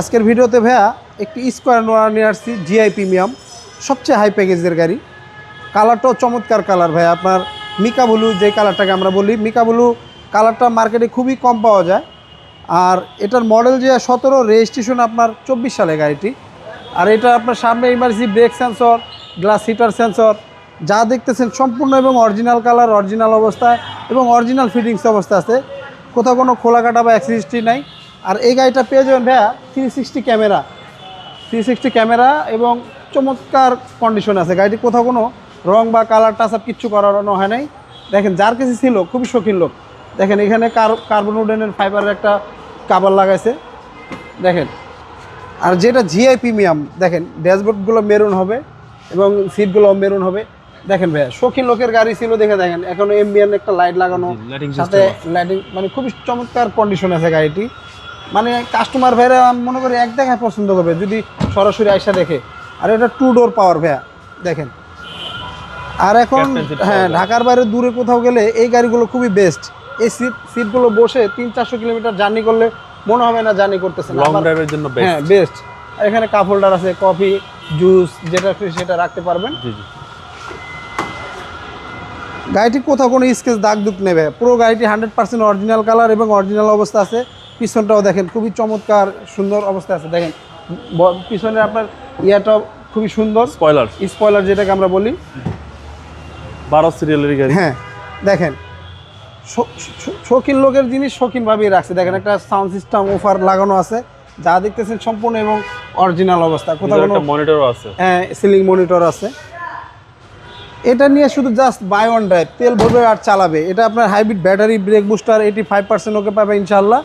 আজকের ভিডিওতে ভাইয়া একটি স্কোয়ার নোয়া নিয়ে আসছি জিআই প্রিমিয়াম সবচেয়ে হাই প্যাকেজের গাড়ি। কালারটাও চমৎকার কালার ভাই আপনার মিকা ব্লু, যে কালারটাকে আমরা বলি, মিকা ব্লু কালারটা মার্কেটে খুবই কম পাওয়া যায়। আর এটার মডেল যে সতেরো রেজিস্ট্রেশন আপনার চব্বিশ সালে গাড়িটি। আর এটা আপনার সামনে emergency brake sensor glass heater sensor যা দেখতেছেন সম্পূর্ণ এবং অরিজিনাল কালার অরিজিনাল অবস্থায় এবং অরিজিনাল ফিটিংস অবস্থা আছে। কোথাও কোনো খোলা কাটা বা অ্যাক্সিস্টি নাই। আর এই গাড়িটা পেয়ে যাবেন ভাইয়া three sixty camera three sixty camera এবং চমৎকার কন্ডিশন আছে। গাড়িটি কোথাও কোনো রং বা কালার টাচ আপ কিচ্ছু করানো হয় নাই। দেখেন যার কাছে ছিল খুবই শৌখিন লোক। দেখেন এখানে কার কার্বন উডেনের ফাইবারের একটা কাবার লাগাইছে। দেখেন আর যেটা জিআই প্রিমিয়াম দেখেন ড্যাশবোর্ডগুলো মেরুন হবে এবং সিটগুলো মেরুন হবে। দেখেন ভাইয়া শৌখিন লোকের গাড়ি ছিল দেখে দেখেন এখন এমবিএন একটা লাইট লাগানো সাথে লাইটিং মানে খুবই চমৎকার কন্ডিশন আছে গাড়িটি। মানে কাস্টমার ভাইরা মনে করি এক দেখায় পছন্দ করবে যদি সরাসরি আইসা দেখে। আর এটা টু ডোর পাওয়ার ভাইয়া দেখেন। আর এখন হ্যাঁ ঢাকার বাইরে দূরে কোথাও গেলে এই গাড়িগুলো খুবই বেস্ট এই সিট সিটগুলো বসে তিন চারশো কিলোমিটার জার্নি করলে মনে হবে না জার্নি করতেছেন লং ড্রাইভের জন্য হ্যাঁ বেস্ট বেস্ট আর এখানে কাপ হোল্ডার আছে কফি জুস যেটা খুশি সেটা রাখতে পারবেন। জি জি। গাড়িটি কোথাও কোনো স্কেচ দাগ দুগ নেবে। পুরো গাড়িটি হান্ড্রেড পার্সেন্ট অরিজিনাল কালার এবং অরিজিনাল অবস্থা আছে। পিছনটাও দেখেন খুবই চমৎকার সুন্দর অবস্থা আছে। দেখেন পিছনে আপনার ইয়াটাও খুবই সুন্দর। স্পয়লার স্পয়লার যেটাকে আমরা বলি। বারো সিরিয়ালের গাড়ি। হ্যাঁ দেখেন শৌখিন লোকের জিনিস শৌখিনভাবেই রাখছে। দেখেন একটা সাউন্ড সিস্টেম অফার লাগানো আছে। যা দেখতেছেন সম্পূর্ণ এবং অরিজিনাল অবস্থা। কোথাও কোনো একটা মনিটরও আছে। হ্যাঁ সিলিং মনিটর আছে। এটা নিয়ে শুধু জাস্ট বাই ওয়ান ড্রাইভ তেল ভরবে আর চালাবে। এটা আপনার hybrid battery brake booster eighty five percent okay পাবে ইনশাল্লাহ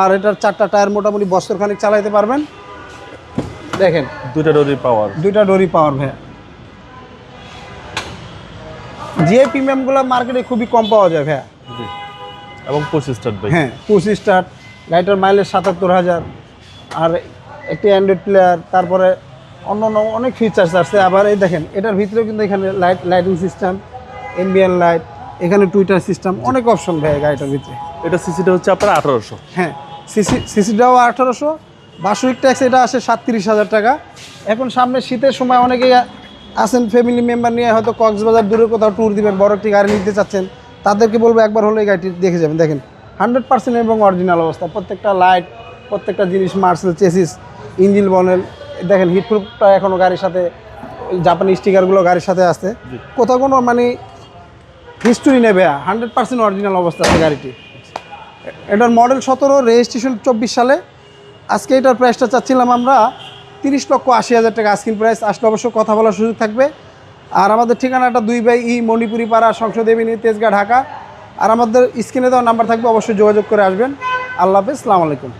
আর এটার চারটা টায়ার মোটামুটি বছরখানিক চালাইতে পারবেন। দেখেন দুইটা ডোরি পাওয়ার। দুইটা ডোরি পাওয়ার ভাইয়া। জিআই প্রিমিয়ামগুলো মার্কেটে খুবই কম পাওয়া যায় ভাইয়া। এবং পঁচিশ স্টার্ট বাইক হ্যাঁ পঁচিশ স্টার্ট গাড়িটার মাইলেজ সাতাত্তর হাজার আর একটি অ্যান্ড্রয়েড প্লেয়ার তারপরে অন্য অন্য অনেক ফিচার্স আছে। আবার এই দেখেন এটার ভিতরেও কিন্তু এখানে light lighting system MBN light এখানে টুইটার সিস্টেম অনেক অপশন ভাই গাড়িটার ভিতরে। এটা সিসিটা হচ্ছে আপনার আঠারোশো। হ্যাঁ সিসি সিসিটাও আঠারোশো বার্ষিক ট্যাক্স এটা আসে সাতত্রিশ হাজার টাকা। এখন সামনে শীতের সময় অনেকেই আসেন ফ্যামিলি মেম্বার নিয়ে হয়তো কক্সবাজার দূরে কোথাও ট্যুর দিবেন বড় একটি গাড়ি নিতে চাচ্ছেন তাদেরকে বলব একবার হলে এই গাড়িটি দেখে যাবেন। দেখেন হান্ড্রেড পার্সেন্ট এবং অরিজিনাল অবস্থা প্রত্যেকটা লাইট প্রত্যেকটা জিনিস মার্সেল চেসিস ইঞ্জিন বনেল দেখেন হিটপ্রুফটা এখনও গাড়ির সাথে জাপানি স্টিকারগুলো গাড়ির সাথে আছে কোথাও কোনো মানে হিস্টোরি নেবে হান্ড্রেড পার্সেন্ট অরিজিনাল অবস্থা আছে গাড়িটি। এটার মডেল সতেরো রেজিস্ট্রেশন চব্বিশ সালে। আজকে এটার প্রাইসটা চাচ্ছিলাম আমরা তিরিশ লক্ষ আশি হাজার টাকা আস্কিন প্রাইস আসলে অবশ্য কথা বলার সুযোগ থাকবে। আর আমাদের ঠিকানাটা দুই বাই ই মণিপুরি পাড়া সংসদ এভিনিউ, তেজগাঁ, ঢাকা। আর আমাদের স্ক্রিনে দেওয়ার নাম্বার থাকবে, অবশ্যই যোগাযোগ করে আসবেন। আল্লাহ হাফেজ আলাইকুম।